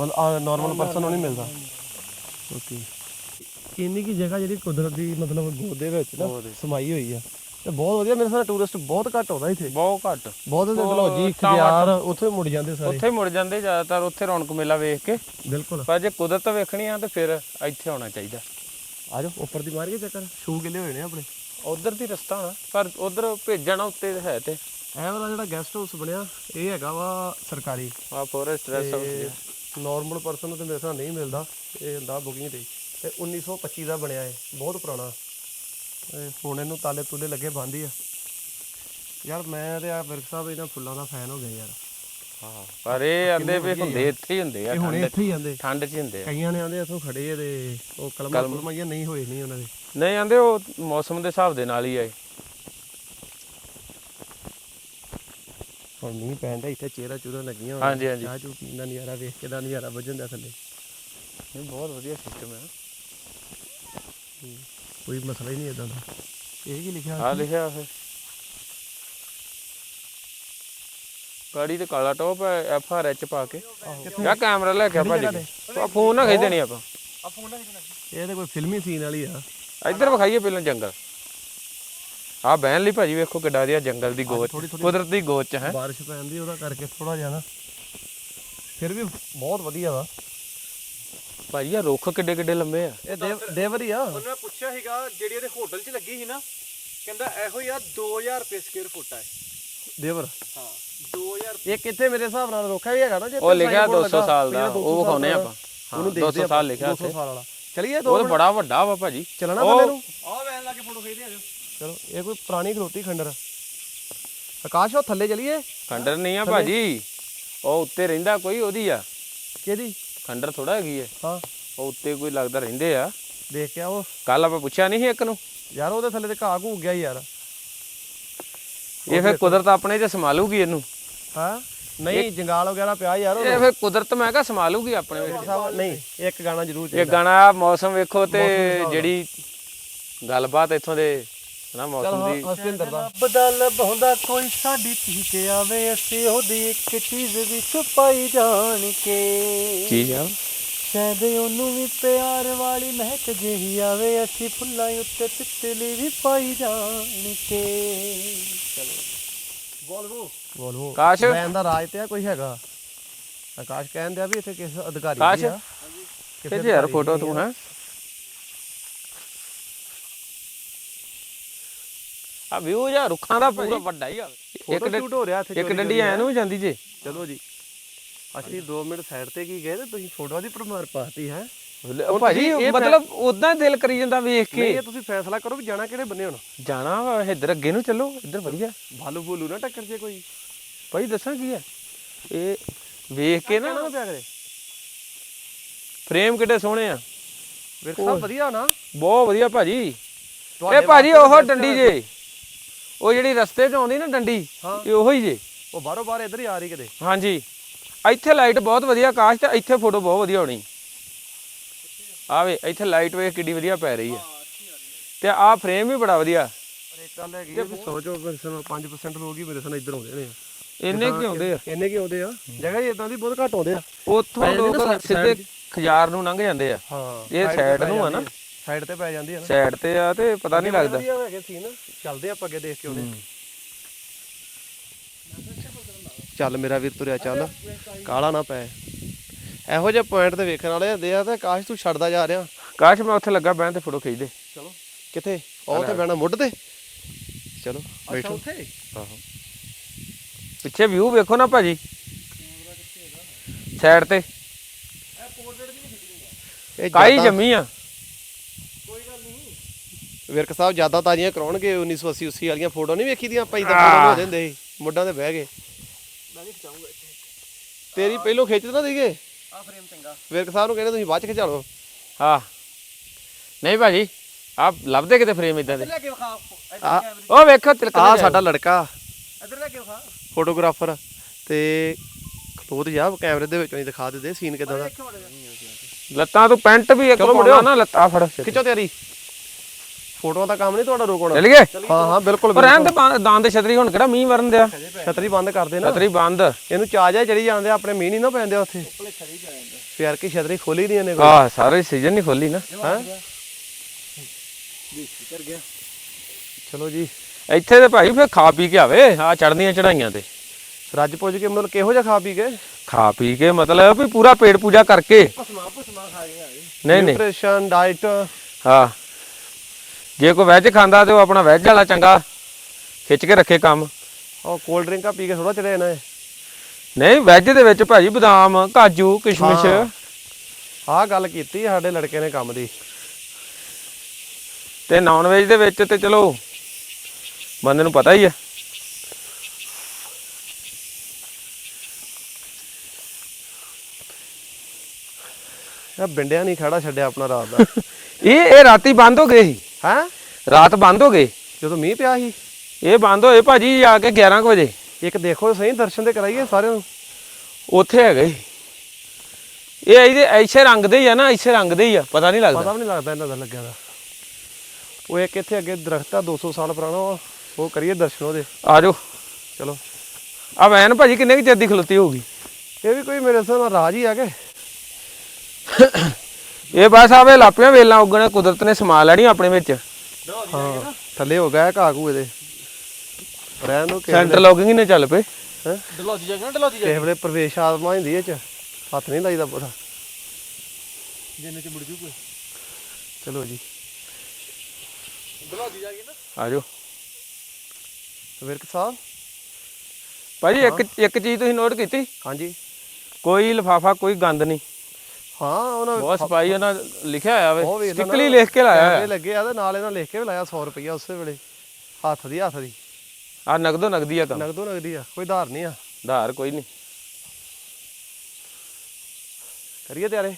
ਮਤਲਬ ਨਾਰਮਲ ਪਰਸਨ ਨੂੰ ਨਹੀਂ ਮਿਲਦਾ? ਓਕੇ ਇੰਨੀ ਕੀ ਜਗ੍ਹਾ ਜਿਹੜੀ ਕੁਦਰਤ ਦੀ ਮਤਲਬ ਗੋਦ ਦੇ ਵਿੱਚ ਨਾ ਸਮਾਈ ਹੋਈ ਆ। ਤੇ ਬਹੁਤ ਵਧੀਆ ਮੇਰੇ ਸਾਹ ਟੂਰਿਸਟ ਬਹੁਤ ਘੱਟ ਆਉਂਦਾ ਇੱਥੇ। ਬਹੁਤ ਘੱਟ। ਬਹੁਤ ਦੇ ਦਲੌਜੀ ਖਿਆਰ ਉੱਥੇ ਮੁੜ ਜਾਂਦੇ ਸਾਰੇ। ਉੱਥੇ ਮੁੜ ਜਾਂਦੇ ਜ਼ਿਆਦਾਤਰ ਉੱਥੇ ਰੌਣਕ ਮੇਲਾ ਵੇਖ ਕੇ। ਬਿਲਕੁਲ। ਪਰ ਜੇ ਕੁਦਰਤ ਵੇਖਣੀ ਆ ਤੇ ਫਿਰ ਇੱਥੇ ਆਉਣਾ ਚਾਹੀਦਾ। ਆ ਜਾਓ ਉੱਪਰ ਦੀ ਮਾਰ ਕੇ ਚੱਕਰ। ਸ਼ੂ ਕਿਲੇ ਹੋਏ ਨੇ ਆਪਣੇ। ਉਧਰ ਦੀ ਰਸਤਾ ਹੋਣਾ ਪਰ ਉਧਰ ਭੇਜਣਾ ਉੱਤੇ ਹੈ ਤੇ। ਇਹ ਵਾਲਾ ਜਿਹੜਾ ਗੈਸਟ ਹਾਊਸ ਬਣਿਆ ਇਹ ਹੈਗਾ ਵਾ ਸਰਕਾਰੀ। ਆ forest rest house normal person ਨੂੰ ਤੇ ਮੇਰੇ ਸਾਹ ਨਹੀਂ ਮਿਲਦਾ ਇਹ ਹੁੰਦਾ ਬੁਕਿੰਗ ਤੇ। ਤੇ 1925 ਦਾ ਬਣਿਆ ਹੈ ਬਹੁਤ ਪੁਰਾਣਾ। ਇਹ ਹੁਣ ਇਹਨੂੰ ਤਾਲੇ ਤੁਲੇ ਲੱਗੇ ਬੰਦ ਆ। ਯਾਰ ਮੈਂ ਤੇ ਆ ਵਿਰਕ ਸਾਹਿਬ ਇਹਨਾਂ ਫੁੱਲਾਂ ਦਾ ਫੈਨ ਹੋ ਗਿਆ ਯਾਰ। ਹਾਂ ਪਰ ਇਹ ਆਂਦੇ ਵੀ ਹੁੰਦੇ ਇੱਥੇ ਹੀ ਹੁੰਦੇ ਆ ਇਹ ਹੁਣ ਇੱਥੇ ਹੀ ਜਾਂਦੇ ਠੰਡ 'ਚ ਹੀ ਹੁੰਦੇ ਆ। ਕਈਆਂ ਨੇ ਆਂਦੇ ਇੱਥੋਂ ਖੜੇ ਆ ਤੇ ਉਹ ਕਲਮਾਂ ਕਲਮਾਂ ਨਹੀਂ ਹੋਏ ਨਹੀਂ ਉਹਨਾਂ ਦੇ। ਨਹੀਂ ਆਂਦੇ ਉਹ ਮੌਸਮ ਦੇ ਹਿਸਾਬ ਦੇ ਨਾਲ ਹੀ ਆਏ ਹੁਣ ਮੀਂਹ ਪੈਂਦਾ ਇੱਥੇ ਚਿਹਰਾ ਚੁਰਾ ਲੱਗੀਆਂ ਹਾਂਜੀ, ਹਾਂਜੀ। ਚਾਹ ਚੂ ਪੀਣ ਦਾ ਨਜ਼ਾਰਾ ਵੇਖ ਕੇ ਦਾ ਨਜ਼ਾਰਾ ਵੱਜਣ ਦਾ ਥੱਲੇ। ਨਹੀਂ ਬਹੁਤ ਵਧੀਆ ਸਿਸਟਮ ਹੈ ਕੋਈ ਮਸਲਾ ਹੀ ਨਹੀਂ ਇਦਾਂ ਦਾ। ਇਹ ਕੀ ਲਿਖਿਆ ਆ ਲਿਖਿਆ ਫਿਰ ਗਾੜੀ ਤੇ ਕਾਲਾ ਟੋਪ ਹੈ ਐਫ ਆਰ ਐਚ ਪਾ ਕੇ। ਯਾ ਕੈਮਰਾ ਲੈ ਕੇ ਆ ਭਾਜੀ ਆ ਫੋਨ ਨਾ ਖਿੱਚ ਦੇਣੀ ਆਪਾਂ। ਇਹ ਤੇ ਕੋਈ ਫਿਲਮੀ ਸੀਨ ਵਾਲੀ ਆ। ਇੱਧਰ ਵਿਖਾਈਏ ਪਹਿਲਾਂ ਜੰਗਲ। ਆ ਬਹਿਣ ਲਈ ਭਾਜੀ ਵੇਖੋ ਕਿੱਡਾ ਵਧੀਆ ਜੰਗਲ ਦੀ ਗੋਚ ਕੁਦਰਤ ਦੀ ਗੋਚ ਚ ਹੈ। ਬਾਰਿਸ਼ ਪੈਂਦੀ ਉਹਦਾ ਕਰਕੇ ਥੋੜਾ ਜਿਹਾ ਨਾ। ਫਿਰ ਵੀ ਬਹੁਤ ਵਧੀਆ ਵਾ। ਭਾਜੀ ਆ ਰੁੱਖ ਕਿੱਡੇ ਕਿੱਡੇ ਲੰਮੇ ਆ। ਇਹ ਦੇਵ ਦੇਵਰੀ ਆ। ਉਹਨੇ ਮੈਂ ਪੁੱਛਿਆ ਸੀਗਾ ਜਿਹੜੀ ਇਹਦੇ ਹੋਟਲ 'ਚ ਲੱਗੀ ਸੀ ਨਾ ਕਹਿੰਦਾ ਇਹੋ ਹੀ ਆ 2000 ਰੁਪਏ ਸਕੁਅਰ ਫੁੱਟ ਆ ਇਹ। ਦੇਵਰ। ਹਾਂ 2000 ਇਹ ਕਿੱਥੇ ਮੇਰੇ ਹਿਸਾਬ ਨਾਲ ਰੋਖਾ ਵੀ ਹੈਗਾ ਨਾ ਜੇ ਉਹ ਲਿਖਿਆ 200 ਸਾਲ ਦਾ ਉਹ ਵਿਖਾਉਨੇ ਆਪਾਂ। ਹਾਂ ਉਹਨੂੰ 200 ਸਾਲ ਲਿਖਿਆ 200 ਉੱਥੇ। ਸਾਲ ਵਾਲਾ। ਚਲਿਏ ਦੋ ਉਹ ਤਾਂ ਬੜਾ ਵੱਡਾ ਵਾ ਭਾਜੀ। ਚੱਲਣਾ ਉਹ- ਬੰਦੇ ਨੂੰ ਆ ਵੈਨ ਲਾ ਕੇ ਫੋਟੋ ਖਿੱਚਦੇ ਆ ਜੋ। ਚਲੋ ਇਹ ਕੋਈ ਪੁਰਾਣੀ ਖਲੋਤੀ ਖੰਡਰ। ਆਕਾਸ਼ ਉਹ ਥੱਲੇ ਚਲੀਏ। ਖੰਡਰ ਨਹੀਂ ਆ ਭਾਜੀ। ਉਹ ਉੱਤੇ ਰਹਿੰਦਾ ਕੋਈ ਉਹਦੀ ਆ। ਕਿਹਦੀ? ਖੰਡਰ ਥੋੜਾ ਹੈਗੀ ਹੈ ਹਾਂ। ਉਹ ਉੱਤੇ ਕੋਈ ਲੱਗਦਾ ਰਹਿੰਦੇ ਆ। ਦੇਖ ਕੇ ਆਓ। ਕੱਲ ਆਪਾਂ ਪੁੱਛਿਆ ਨਹੀਂ ਸੀ ਇੱਕ ਨੂੰ? ਯਾਰ ਉਹਦੇ ਥੱਲੇ ਤੇ ਘਾਹ ਘੂ ਗਿਆ ਯਾਰ। ਇਹ ਫਿਰ ਕੁਦਰਤ ਆਪਣੇ ਚ ਸੰਭਾਲੂਗੀ ਇਹਨੂੰ। ਹਾਂ? ਨਹੀਂ ਜੰਗਾਲ ਵਗੈਰਾ ਪਿਆ ਯਾਰ ਉਹ ਇਹ ਫਿਰ ਕੁਦਰਤ ਮੈਂ ਕਿਹਾ ਸੰਭਾਲੂਗੀ ਆਪਣੇ ਵਿੱਚ। ਨਹੀਂ ਇੱਕ ਗਾਣਾ ਜ਼ਰੂਰ ਇਹ ਚਾਹੀਦਾ। ਗਾਣਾ ਮੌਸਮ ਵੇਖੋ ਤੇ ਜਿਹੜੀ ਗੱਲਬਾਤ ਇੱਥੋਂ ਦੇ ਨਾ ਮੌਸਮ ਦੀ ਹਸਪਿੰਦਰ ਦਾ। ਰੱਬ ਦਾ ਲਭਾਉਂਦਾ ਕੋਈ ਸਾਡੀ ਧੀ ਕੇ ਆਵੇ ਅਸੀਂ ਉਹਦੀ ਇੱਕ ਚੀਜ਼ ਵੀ ਛੁਪਾਈ ਜਾਣ ਕੇ। ਕੀ ਆ ਸ਼ਾਇਦ ਉਹਨੂੰ ਵੀ ਪਿਆਰ ਵਾਲੀ ਮਹਿਕ ਜਿਹੀ ਆਵੇ ਅਸੀਂ ਫੁੱਲਾਂ ਉੱਤੇ ਤਿਤਲੀ ਵੀ ਪਾਈ ਜਾਣ ਕੇ। ਵੋਲਵੋ ਵੋਲਵੋ ਕਾਸ਼ ਬੈਨ ਦਾ ਰਾਜ ਤੇ ਆ ਕੋਈ ਹੈਗਾ? ਆਕਾਸ਼ ਕਹਿੰਦੇ ਆ ਵੀ ਇੱਥੇ ਕਿਸ ਅਧਿਕਾਰੀ ਕਾਸ਼ ਦੀ ਆ? ਕਿੱਥੇ ਯਾਰ ਫੋਟੋ ਤੂੰ ਹੈ? ਆ ਵਿਊ ਜਾਂ ਰੁੱਖਾਂ ਦਾ ਪੂਰਾ ਵੱਡਾ ਹੀ ਆ। ਇੱਕ ਫੋਟੋ ਡੰ- ਸ਼ੂਟ ਹੋ ਰਿਹਾ ਇੱਥੇ ਇੱਕ ਚੋਰੀ ਡੰਡੀ ਐ ਨੂੰ ਵੀ ਜਾਂਦੀ ਜੇ। ਚਲੋ ਜੀ। ਅਸੀਂ 2 ਮਿੰਟ ਸਾਈਡ ਤੇ ਕੀ ਗਏ ਤੇ ਤੁਸੀਂ ਫੋਟੋਆਂ ਦੀ ਪ੍ਰਮਾਰ ਪਾਤੀ ਹੈ? ਭਾਜੀ ਮਤਲਬ ਉਦਾਂ ਦਿਲ ਕਰੀ ਜਾਂਦਾ ਵੇਖ ਨਹੀਂ ਕੇ ਇਹ ਤੁਸੀਂ ਫੈਸਲਾ ਕਰੋ ਵੀ ਜਾਣਾ ਕਿਹੜੇ ਬੰਨੇ ਹੁਣ। ਜਾਣਾ ਵਾ ਇੱਧਰ ਅੱਗੇ ਨੂੰ ਚੱਲੋ ਇੱਧਰ ਵਧੀਆ। ਭਾਲੂ ਭੂਲੂ ਨਾ ਟੱਕਰ ਜੇ ਕੋਈ। ਭਾਈ ਦੱਸਾਂ ਕੀ ਆ? ਇਹ ਵੇਖ ਕੇ ਨਾ ਨਾ ਪਿਆ ਕਰੇ? ਫਰੇਮ ਕਿੱਡੇ ਸੋਹਣੇ ਆ। ਵੇਖ ਸਭ ਵਧੀਆ ਨਾ ਬਹੁਤ ਵਧੀਆ ਭਾਜੀ। ਇਹ ਭਾਜੀ ਉਹ ਡੰਡੀ ਜੇ। ਉਹ ਜਿਹੜੀ ਰਸਤੇ 'ਚ ਆਉਂਦੀ ਨਾ ਡੰਡੀ ਹਾਂ। ਇਹ ਉਹੀ ਜੇ। ਉਹ ਬਾਹਰੋਂ ਬਾਹਰ ਇੱਧਰ ਹੀ ਆ ਰਹੀ ਕਿਤੇ। ਹਾਂਜੀ। ਇੱਥੇ ਲਾਈਟ ਬਹੁਤ ਵਧੀਆ ਆਕਾਸ਼ ਤੇ ਇੱਥੇ ਫੋਟੋ ਬਹੁਤ ਵਧੀਆ ਹੋਣੀ। ਆਵੇ ਇੱਥੇ ਲਾਈਟ ਵੇਖ ਕਿੱਡੀ ਵਧੀਆ ਪੈ ਰਹੀ ਆ ਤੇ ਆਹ ਫਰੇਮ ਵੀ ਬੜਾ ਵਧੀਆ। ਗੱਲ ਹੈਗੀ ਆ ਵੀ 100 ਚੋਂ ਮੇਰੇ ਸਾਲ 5% ਲੋਕ ਹੀ ਮੇਰੇ ਸਾਲ ਇੱਧਰ ਆਉਂਦੇ ਨੇ। ਇੰਨੇ ਕੀ ਆਉਂਦੇ ਆ? ਇੰਨੇ ਕੀ ਆਉਂਦੇ ਆ? ਜਗ੍ਹਾ ਹੀ ਇਦਾਂ ਦੀ ਬਹੁਤ ਘੱਟ ਆਉਂਦੇ ਆ। ਉੱਥੋਂ ਲੋਕ ਸਿੱਧੇ ਖਜਾਰ ਨੂੰ ਲੰਘ ਜਾਂਦੇ ਆ। ਹਾਂ ਇਹ ਸਾਈਡ ਨੂੰ ਆ ਨਾ। ਸਾਈਡ ਤੇ ਪੈ ਜਾਂਦੀ ਨਾ। ਸਾਈਡ ਤੇ ਆ ਤੇ ਪਤਾ ਨਹੀਂ ਲੱਗਦਾ। ਵਧੀਆ ਹੈਗੇ ਸੀ ਨਾ ਚੱਲਦੇ ਆਪਾਂ ਅੱਗੇ ਦੇਖ ਕੇ ਆਉਂਦੇ ਚੱਲ ਮੇਰਾ ਵੀਰ ਤੁਰਿਆ ਚੱਲ। ਕਾਲਾ ਨਾ ਪੈ। ਇਹੋ ਜਿਹੇ ਪੁਆਇੰਟ ਤੇ ਵੇਖਣ ਵਾਲੇ ਹੁੰਦੇ ਆ ਤੇ ਕਾਸ਼ ਤੂੰ ਛੱਡਦਾ ਜਾ ਰਿਹਾ। ਕਾਸ਼ ਮੈਂ ਉੱਥੇ ਲੱਗਾ ਬਹਿਣ ਤੇ ਫੋਟੋ ਖਿੱਚਦੇ ਚਲੋ। ਕਿੱਥੇ? ਉਹ ਉੱਥੇ ਬੈਣਾ ਮੁੱਢ ਤੇ? ਚਲੋ ਬੈਠੋ। ਉੱਥੇ? ਆਹੋ। ਪਿੱਛੇ ਵਿਊ ਵੇਖੋ ਨਾ ਭਾਜੀ। ਸਾਈਡ ਤੇ। ਇਹ ਕਾਈ ਜੰਮੀ ਆ। ਵਿਰਕ ਸਾਹਿਬ ਜ਼ਿਆਦਾ ਤਾਜ਼ੀਆਂ ਕਰਾਉਣਗੇ 1980 80 ਵਾਲੀਆਂ ਫੋਟੋ ਨਹੀਂ ਵੇਖੀ ਦੀਆਂ? ਆਪਾਂ ਇਦਾਂ ਫੋਟੋ ਹੋ ਦਿੰਦੇ ਸੀ ਮੁੱਢਾਂ ਤੇ ਬਹਿ ਗਏ। ਮੈਂ ਵੀ ਖਿਚਾਉਂਗਾ ਇੱਥੇ ਤੇਰੀ ਪਹਿਲੋਂ ਖਿੱਚ ਆ ਫਰੇਮ ਚੰਗਾ। ਵਿਰਕ ਸਾਹਿਬ ਨੂੰ ਕਹਿੰਦੇ ਤੁਸੀਂ ਬਾਅਦ ਚ ਖਿਚਾ ਲਓ ਹਾਂ। ਨਹੀਂ ਭਾਜੀ ਆ ਲੱਭਦੇ ਕਿਤੇ ਫਰੇਮ ਇਦਾਂ ਦੇ? ਲੈ ਕੇ ਵਿਖਾ। ਉਹ ਵੇਖੋ ਤਿਲਕ ਆ ਸਾਡਾ ਲੜਕਾ। ਇੱਧਰ ਲੈ ਕੇ ਵਿਖਾ। ਫੋਟੋਗ੍ਰਾਫਰ। ਤੇ ਖਲੋਤ ਜਾ ਕੈਮਰੇ ਦੇ ਵਿੱਚੋਂ ਹੀ ਦਿਖਾ ਦਿੰਦੇ ਸੀਨ ਕਿਦਾਂ ਦਾ। ਲੱਤਾਂ ਤੋਂ ਪੈਂਟ ਵੀ ਇੱਕ ਮੁੰਡਿਓ। ਨਾ ਲੱਤਾਂ ਫੜ। ਖਿੱਚੋ ਤਿਆਰੀ। ਫੋਟੋਆਂ ਦਾ ਕੰਮ ਨਹੀਂ ਤੁਹਾਡਾ ਰੋਕਣਾ। ਚੱਲ ਗਏ? ਹਾਂ ਹਾਂ ਬਿਲਕੁਲ ਪਰ ਰਹਿਣ ਬੰ- ਦੰਦ ਛਤਰੀ ਹੁਣ ਕਿਹੜਾ ਮੀਂਹ ਵਰਨ ਦਿਆ? ਛਤਰੀ ਬੰਦ ਕਰ ਦੇ ਨਾ। ਛਤਰੀ ਬੰਦ। ਇਹਨੂੰ ਚਾਜ ਚੜੀ ਜਾਂਦੇ ਆਪਣੇ ਮੀਂਹ ਨਹੀਂ ਨਾ ਪੈਂਦੇ ਉੱਥੇ। ਫੇਰ ਕੀ ਛਤਰੀ ਖੋਲੀ ਨਹੀਂ ਇਹਨੇ ਕੋਈ। ਆ ਸਾਰੇ ਸੀਜ਼ਨ ਨਹੀਂ ਖੋਲੀ ਨਾ। ਹਾਂ? ਕਰ ਗਿਆ। ਚਲੋ ਜੀ। ਇੱਥੇ ਤੇ ਭਾਈ ਫੇਰ ਖਾ ਪੀ ਕੇ ਆਵੇ ਆ ਚੜਦੀਆਂ ਚੜਾਈਆਂ ਤੇ। ਰੱਜ ਪੁੱਜ ਕੇ ਮਤਲਬ ਕਿਹੋ ਜਿਹਾ ਖਾ ਪੀ ਕੇ? ਖਾ ਪੀ ਕੇ ਮਤਲਬ ਵੀ ਪੂਰਾ ਪੇਟ ਪੂਜਾ ਕਰਕੇ। ਭਸਮਾ ਭਸਮਾ ਖਾ ਗਿਆ ਇਹ ਨਹੀਂ ਨਹੀਂ। ਨਿਊਟ੍ਰੀਸ਼ਨ ਡਾਈਟ ਹਾਂ। ਜੇ ਕੋਈ ਵੈਜ ਖਾਂਦਾ ਤੇ ਉਹ ਆਪਣਾ ਵੈਜ ਵਾਲਾ ਚੰਗਾ ਖਿੱਚ ਕੇ ਰੱਖੇ ਕੰਮ। ਉਹ ਕੋਲਡ ਡਰਿੰਕਾਂ ਪੀ ਕੇ ਥੋੜਾ ਚੜਿਆ ਇਹਨਾਂ ਨੇ ਨਹੀਂ ਵੈਜ ਦੇ ਵਿੱਚ ਭਾਜੀ ਬਦਾਮ ਕਾਜੂ ਕਿਸ਼ਮਿਸ਼। ਆਹ ਗੱਲ ਕੀਤੀ ਸਾਡੇ ਲੜਕੇ ਨੇ ਕੰਮ ਦੀ। ਤੇ ਨਾਨ ਵੈਜ ਦੇ ਵਿੱਚ ਤੇ ਚਲੋ ਬੰਦੇ ਨੂੰ ਪਤਾ ਹੀ ਆ। ਇਹ ਬਿੰਡਿਆ ਨਹੀਂ ਖੜਾ ਛੱਡਿਆ ਆਪਣਾ ਰਾਤ ਦਾ। ਇਹ ਇਹ ਰਾਤੀ ਬੰਦ ਹੋ ਗਏ ਸੀ। ਹੈ? ਰਾਤ ਬੰਦ ਹੋ ਗਏ ਜਦੋਂ ਮੀਂਹ ਪਿਆ ਸੀ। ਇਹ ਬੰਦ ਹੋਏ ਭਾਜੀ ਆ ਕੇ 11 ਕੁ ਵਜੇ। ਇੱਕ ਦੇਖੋ ਸਹੀ ਦਰਸ਼ਨ ਤੇ ਕਰਾਈਏ ਸਾਰਿਆਂ ਨੂੰ। ਉੱਥੇ ਹੈਗੇ। ਇਹ ਇਹਦੇ ਐਸੇ ਰੰਗ ਦੇ ਹੀ ਆ ਨਾ ਐਸੇ ਰੰਗ ਦੇ ਹੀ ਆ ਪਤਾ ਨਹੀਂ ਲੱਗਦਾ। ਪਤਾ ਵੀ ਨਹੀਂ ਲੱਗਦਾ ਇਹਨਾਂ ਦਾ ਲੱਗਿਆ ਦਾ। ਉਹ ਇੱਕ ਇੱਥੇ ਅੱਗੇ ਦਰਖਤ ਆ 200 ਸਾਲ ਪੁਰਾਣਾ ਵਾ। ਉਹ ਕਰੀਏ ਦਰਸ਼ਨ ਉਹਦੇ। ਆ ਜਾਓ ਚਲੋ। ਆ ਵੈਨ ਭਾਜੀ ਕਿੰਨੇ ਕੁ ਚਿਰ ਦੀ ਖਲੋਤੀ ਹੋਊਗੀ? ਇਹ ਵੀ ਕੋਈ ਮੇਰੇ ਹਿਸਾਬ ਨਾਲ ਰਾਜ ਹੀ ਆ ਕੇ। ਇਹ ਬਸ ਆਵੇ ਲਾਪੀਆਂ ਵੇਲਾਂ ਉੱਗਣ ਕੁਦਰਤ ਨੇ ਸਮਾ ਲੈਣੀ ਆਪਣੇ ਵਿੱਚ। ਹਾਂ ਥੱਲੇ ਹੋ ਗਿਆ ਘਾਹ ਘੂ ਇਹਦੇ। ਰਹਿਣ ਨੂੰ ਕਿਸੇ ਸੈਂਟਰ ਲੌਗਿੰਗ ਹੀ ਨੇ ਚੱਲ ਪਏ। ਹੈਂ? ਡਲੋਜੀ ਜਾ ਕੇ ਡਲੋਜੀ ਕਿਸੇ ਵੇਲੇ ਪ੍ਰਵੇਸ਼ ਆਤਮਾ ਹੁੰਦੀ ਇਹ ਚ। ਹੱਥ ਨਹੀਂ ਲਾਈਦਾ ਪੂਰਾ ਜਿੰਨੇ ਚ ਮੁੜ ਜੂ ਕੋਈ। ਚਲੋ ਜੀ। ਡਲੋਜੀ ਜਾ ਕੇ ਨਾ। ਵਿਰਕ ਸਾਹਿਬ ਭਾਜੀ ਇੱਕ ਇੱਕ ਚੀਜ਼ ਤੁਸੀਂ ਨੋਟ ਕੀਤੀ? ਹਾਂਜੀ। ਕੋਈ ਲਿਫਾਫਾ ਕੋਈ ਗੰਦ ਨਹੀਂ। ਹਾਂ ਉਹਨਾਂ ਬਹੁਤ ਸਫ਼ਾਈ ਉਹਨਾਂ ਲਿਖਿਆ ਹੋਇਆ ਉਹ ਵੇ ਵੇਖ ਲੈਣਾ। ਸਟਿਕਲੀ ਲਿਖ ਕੇ ਲਾਇਆ ਕੈਮਰੇ ਹੋਇਆ ਲੱਗੇ ਆ ਤੇ ਨਾਲ ਇਹਨਾਂ ਲਿਖ ਕੇ ਵੀ ਲਾਇਆ 100 ਰੁਪਈਆ ਉਸੇ ਵੇਲੇ। ਹੱਥ ਦੀ ਹੱਥ ਦੀ। ਆ ਨਗਦੋ ਨਗਦੀ ਆ ਕੰਮ। ਨਗਦੋ ਨਗਦੀ ਆ ਕੋਈ ਧਾਰ ਨਹੀਂ ਆ। ਧਾਰ ਕੋਈ ਨਹੀਂ। ਕਰੀਏ ਤਿਆਰੇ?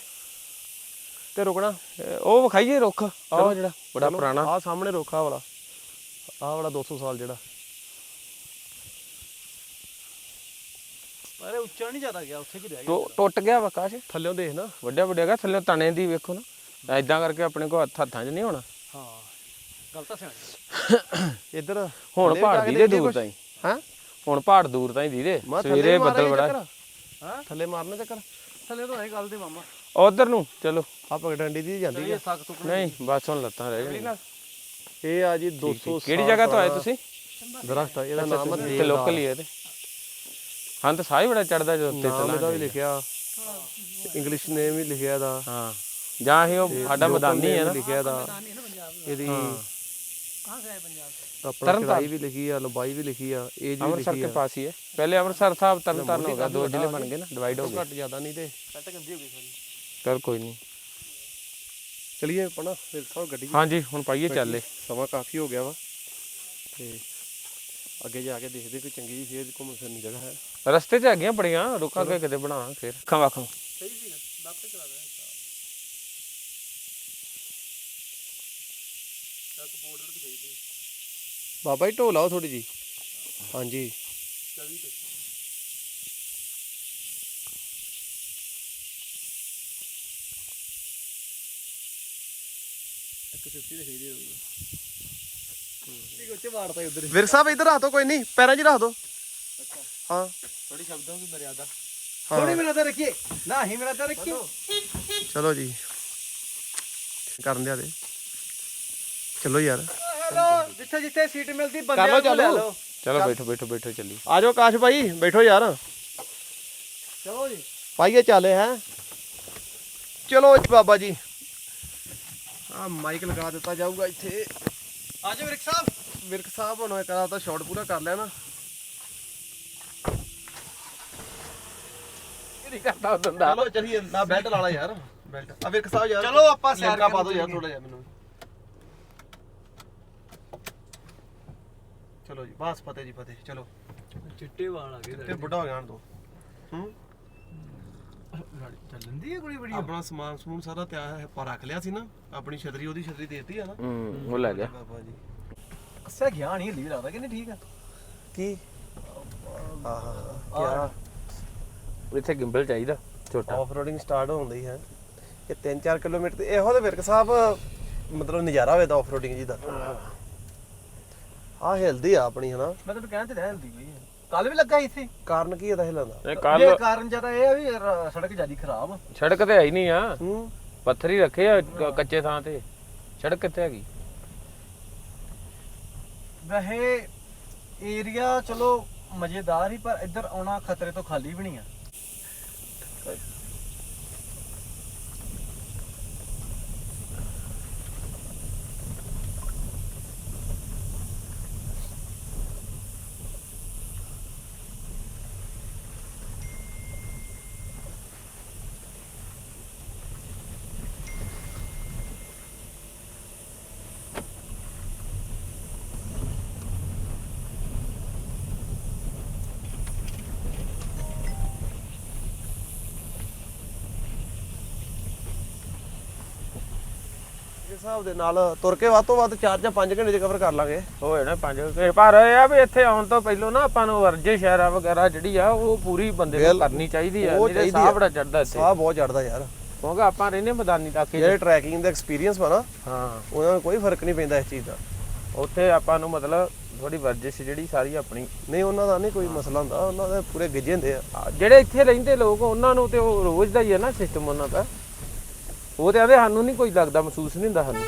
ਤੇ ਰੁਕਣਾ? ਇਹ ਉਹ ਵਿਖਾਈਏ ਰੁੱਖ। ਆਹ ਜਿਹੜਾ ਬੜਾ ਪੁਰਾਣਾ। ਆ ਸਾਹਮਣੇ ਰੋਖਾ ਵਾਲਾ। ਆ ਵਾਲਾ 200 ਸਾਲ ਜਿਹੜਾ। ਅਰੇ ਉੱਚਾ ਨਹੀਂ ਜ਼ਿਆਦਾ ਗਿਆ ਉੱਥੇ ਕਿ ਰਹਿ ਗਿਆ ਟੁ- ਟੁੱਟ ਗਿਆ ਵਾ ਕਾਸ਼ ਥੱਲਿਓਂ ਦੇਖ ਨਾ। ਵੱਡਿਆ ਵੱਡਿਆ ਗਾ ਥੱਲੇ ਤਣੇ ਦੀ ਵੇਖੋ ਨਾ। ਐਦਾਂ ਕਰਕੇ ਆਪਣੇ ਕੋ ਹੱਥ ਹੱਥਾਂ 'ਚ ਨਹੀਂ ਹੋਣਾ। ਹਾਂ ਗੱਲ ਤਾਂ ਸਿਆਣੀ ਇੱਧਰ ਹੁਣ ਥੱਲੇ ਪਹਾੜ ਦੀ ਦੇ ਦੂਰ। ਤਾਈ। ਹੈਂ? ਹੁਣ ਪਹਾੜ ਦੂਰ ਤਾਈ ਦੀਦੇ। ਮੈਂ ਥੱਲੇ ਸਵੇਰੇ ਬੱਦਲ ਬੜਾ। ਹਾਂ? ਥੱਲੇ ਮਾਰਨਾ ਚੱਕਰ। ਥੱਲੇ ਤੋਂ ਐ ਗੱਲ ਦੇ ਮਾਮਾ। ਉਧਰ ਨੂੰ ਚਲੋ। ਆ ਪਗਡੰਡੀ ਦੀ ਜਾਂਦੀ ਆ ਇਹ ਸੱਕ ਤੁਕ ਨਹੀਂ। ਬਸ ਹੁਣ ਲੱਤਾਂ ਰਹਿ ਜਾਣੀਆਂ ਇਹ ਆ ਜੀ 200 ਕਿਹੜੀ ਜਗ੍ਹਾ ਤੋਂ ਆਏ ਤੁਸੀਂ? ਦਰਖਤ ਆ ਇਹਦਾ ਨਾਮ ਤੇ ਲੋਕਲ ਹੀ ਹੈ ਤੇ। ਹਾਂ ਤਾਂ ਸਾਹ ਹੀ ਬੜਾ ਚੜਦਾ ਜਦੋਂ ਉੱਤੇ ਨਾਮ ਇਹਦਾ ਵੀ ਲਿਖਿਆ। ਇੰਗਲਿਸ਼ ਨੇਮ ਵੀ ਲਿਖਿਆ ਇਹਦਾ ਹਾਂ। ਜਾਂ ਹੀ ਉਹ ਸਾਡਾ ਮੈਦਾਨੀ ਹੈ ਨਾ। ਲਿਖਿਆ ਇਹਦਾ ਇਹਦੀ ਆਪਣਾ ਤਰਨ ਚੜਾਈ ਵੀ ਲਿਖੀ ਆ ਲੰਬਾਈ ਵੀ ਲਿਖੀ ਆ ਏਜ ਵੀ ਅੰਮ੍ਰਿਤਸਰ ਲਿਖੀ ਆ। ਪਾਸ ਹੀ ਹੈ। ਪਹਿਲੇ ਅੰਮ੍ਰਿਤਸਰ ਸਾਹਿਬ ਤਰਨ ਤਾਰਨ ਹੋ ਗਿਆ ਦੋ ਜ਼ਿਲ੍ਹੇ ਬਣ ਗਏ ਨਾ ਡਿਵਾਈਡ ਹੋ ਗਏ। ਘੱਟ ਜ਼ਿਆਦਾ ਨਹੀਂ ਤੇ। ਸੱਟ ਗੰਦੀ ਹੋ ਗਈ ਸਾਰੀ। ਚਲ ਕੋਈ ਨਹੀਂ। ਚਲਿਏ ਪਣਾ ਫਿਰ ਸਭ ਗੱਡੀ। ਹਾਂਜੀ ਹੁਣ ਪਾਈਏ ਚੱਲੇ ਸਮਾਂ ਕਾਫੀ ਹੋ ਗਿਆ ਵਾ। ਤੇ ਅੱਗੇ ਜਾ ਕੇ ਦੇਖਦੇ ਕੋਈ ਚੰਗੀ ਜਿਹੀ ਫੇਰ ਘੁੰਮਣ ਫਿਰਨ ਦੀ ਜਗ੍ਹਾ ਹੈ। ਰਸਤੇ 'ਚ ਹੈਗੀਆਂ ਬੜੀਆਂ ਰੁਕਾਂਗੇ ਕਿਤੇ ਬਣਾ ਫਿਰ। ਅੱਖਾਂ ਵਾਖਾਂ ਸਹੀ ਸੀ ਨਾ ਲਾਪੇ ਚਲਾ ਦੇ ਚੱਕ ਪਾਊਡਰ ਦੀ ਸਹੀ ਸੀ ਬਾਬਾ ਜੀ ਢੋਲਾਓ ਥੋੜੀ ਜੀ ਹਾਂਜੀ। 24 ਤੇ। ਇੱਕ 50 ਦਿਖਾਈ ਦੇ ਰਹੀ ਠੀਕ ਉੱਚੇ ਵਾੜਤਾ ਉਧਰ ਵਿਰਕ ਸਾਹਿਬ ਇੱਧਰ ਰੱਖ ਦੋ ਕੋਈ ਨਹੀਂ। ਪੈਰਾਂ 'ਚ ਰੱਖ ਦੋ। ਹਾਂ। ਥੋੜੀ ਸ਼ਬਦਾਂ ਦੀ ਮਰਿਆਦਾ। ਥੋੜੀ ਮਿਹਨਤ ਰੱਖੀਏ। ਨਾ ਹੀ ਮਿਹਨਤ ਰੱਖੀਏ। ਚਲੋ ਜੀ। ਕਰਨ ਦਿਆ ਦੇ। ਚਲੋ ਯਾਰ। ਜਿੱਥੇ ਜਿੱਥੇ ਸੀਟ ਮਿਲਦੀ ਬੰਦਿਆਂ ਕੋਲ ਲੈ ਚਾਲੂ। ਲਓ। ਚਲੋ ਬੈਠੋ ਬੈਠੋ ਬੈਠੋ ਚੱਲੀ। ਆ ਜਾਓ ਕਾਸ਼ ਭਾਈ ਬੈਠੋ ਯਾਰ। ਚਲੋ ਜੀ। ਪਾਈਏ ਚਾਲੇ ਹੈ। ਚਲੋ ਜੀ ਬਾਬਾ ਜੀ। ਆ ਮਾਈਕ ਲਗਾ ਦਿੱਤਾ ਜਾਊਗਾ ਇੱਥੇ। ਆ ਜਾਓ ਵਿਰਕ ਸਾਹਿਬ। ਵਿਰਕ ਸਾਹਿਬ ਹੁਣ ਇੱਕ ਰਾਤ ਦਾ ਸ਼ਾਟ ਪੂਰਾ ਕਰ ਲਿਆ ਨਾ। ਨਹੀਂ ਕਰਦਾ ਉਦੋਂ ਦਾ ਚਲੋ ਚਲੀਏ ਨਾ ਬੈਲਟ ਲਾ ਲਾ ਯਾਰ। ਬੈਲਟ ਆ ਵਿਰਕ ਸਾਹਿਬ ਯਾਰ ਚਲੋ ਆਪਾਂ ਸੈਰ ਲਿਮਕਾ ਪਾ ਦਿਓ ਯਾਰ। ਥੋੜਾ ਜਿਹਾ ਮੈਨੂੰ। ਚਲੋ ਜੀ ਬਾਸ ਫਤਿਹ ਜੀ ਫਤਿਹ। ਚਲੋ। ਚਿੱਟੇ ਵਾਲ ਆ ਗਏ ਤੇ ਬੁੱਢਾ ਹੋ ਜਾਣ ਦੋ। ਹੂੰ? ਚੱਲਦੀ ਹੈ ਕੁੜੀ ਬੜੀ ਆਪਣਾ ਸਮਾਨ ਸਮੂਨ ਸਾਰਾ ਤਿਆਰ ਹੈ ਪਰ ਰੱਖ ਲਿਆ ਸੀ ਨਾ ਆਪਣੀ ਛਤਰੀ ਉਹਦੀ ਛਤਰੀ ਦੇਤੀ ਆ ਨਾ। ਹੂੰ ਉਹ ਲੈ ਗਿਆ ਬਾਬਾ ਜੀ। ਅਸਾ ਗਿਆ ਨਹੀਂ ਹਿੱਲੀ ਵੀ ਲੱਗਦਾ ਕਿ ਨਹੀਂ ਠੀਕ ਆ? ਕੀ? ਆਹਾ ਇੱਥੇ ਗਿੰਬਲ ਚਾਹੀਦਾ ਛੋਟਾ। ਆਫ ਰੋਡਿੰਗ ਸਟਾਰਟ ਹੁੰਦੀ ਹੈ। ਇਹ 3-4 ਕਿਲੋਮੀਟਰ ਤੇ ਇਹੋ ਤੇ ਵਿਰਕ ਸਾਹਿਬ ਮਤਲਬ ਨਜ਼ਾਰਾ ਹੋਵੇ ਤਾਂ ਆਫ ਰੋਡਿੰਗ ਜੀ ਦਾ। ਆ ਹਿਲਦੀ ਆ ਆਪਣੀ ਹਨਾ? ਮੈਂ ਤੈਨੂੰ ਕਹਿਣ ਤੇ ਰਹਿ ਹਿਲਦੀ ਹੈ ਕੱਲ ਵੀ ਲੱਗਾ ਇੱਥੇ। ਕਾਰਨ ਕੀ ਇਹਦਾ ਹਿਲਣ ਦਾ ਇਹ ਕੱਲ ਇਹ ਕਾਰਨ ਜ਼ਿਆਦਾ ਇਹ ਆ ਵੀ ਰ- ਸੜਕ ਜਿਆਦੀ ਖਰਾਬ। ਆ ਸੜਕ ਤੇ ਹੈ ਹੀ ਨਹੀਂ ਆ। ਹੂੰ। ਪੱਥਰ ਹੀ ਰੱਖੇ ਆ ਕ- ਕੱਚੇ ਥਾਂ ਤੇ। ਸੜਕ ਕਿੱਥੇ ਹੈਗੀ? ਵੈਸੇ ਏਰੀਆ ਚਲੋ ਮਜ਼ੇਦਾਰ ਹੀ ਪਰ ਇੱਧਰ ਆਉਣਾ ਖਤਰੇ ਤੋਂ ਖਾਲੀ ਵੀ ਨਹੀਂ ਆ। ਹਿਸਾਬ ਦੇ ਨਾਲ ਤੁਰ ਕੇ ਵੱਧ ਤੋਂ ਵੱਧ 4 ਜਾਂ 5 ਘੰਟੇ ਚ ਕਵਰ ਕਰ ਲਾਂਗੇ। ਹੋਏ ਨਾ ਪੰਜ ਕੁ। ਪਰ ਇਹ ਆ ਵੀ ਇੱਥੇ ਆਉਣ ਤੋਂ ਪਹਿਲਾਂ ਨਾ ਆਪਾਂ ਨੂੰ ਵਰਜਿਸ਼ ਸ਼ਹਿਰਾ ਵਗੈਰਾ ਜਿਹੜੀ ਆ ਉਹ ਪੂਰੀ ਬੰਦੇ ਨੂੰ ਕਰਨੀ ਚਾਹੀਦੀ ਆ। ਚਾਹੀਦੀ ਸਾਹ। ਬੜਾ ਚੜਦਾ ਇੱਥੇ। ਸਾਹ ਬਹੁਤ ਚੜਦਾ ਯਾਰ। ਕਿਉਂਕਿ ਆਪਾਂ ਰਹਿੰਦੇ ਮੈਦਾਨੀ ਇਲਾਕੇ ਜਿਹੜੇ ਟਰੈਕਿੰਗ ਦਾ ਐਕਸਪੀਰੀਅੰਸ ਵਾ ਨਾ ਹਾਂ। ਉਹਨਾਂ ਨੂੰ ਕੋਈ ਫ਼ਰਕ ਨਹੀਂ ਪੈਂਦਾ ਇਸ ਚੀਜ਼ ਦਾ। ਉੱਥੇ ਆਪਾਂ ਨੂੰ ਮਤਲਬ ਥੋੜੀ ਵਰਜਿਸ਼ ਜਿਹੜੀ ਸਾਰੀ ਆਪਣੀ। ਨਹੀਂ ਉਹਨਾਂ ਦਾ ਨਹੀਂ ਕੋਈ ਮਸਲਾ ਹੁੰਦਾ। ਉਹਨਾਂ ਦੇ ਪੂਰੇ ਗਿੱਜੇ ਹੁੰਦੇ ਆ। ਆ, ਜਿਹੜੇ ਇੱਥੇ ਰਹਿੰਦੇ ਲੋਕ ਉਹਨਾਂ ਨੂੰ ਤੇ ਉਹ ਰੋਜ਼ ਦਾ ਹੀ ਹੈ ਨਾ ਸਿਸਟਮ ਉਹਨਾਂ ਦਾ। ਉਹ ਤੇ ਆਦੇ ਸਾਨੂੰ ਨਹੀਂ ਕੋਈ ਲੱਗਦਾ ਮਹਿਸੂਸ ਨਹੀਂ ਹੁੰਦਾ ਸਾਨੂੰ।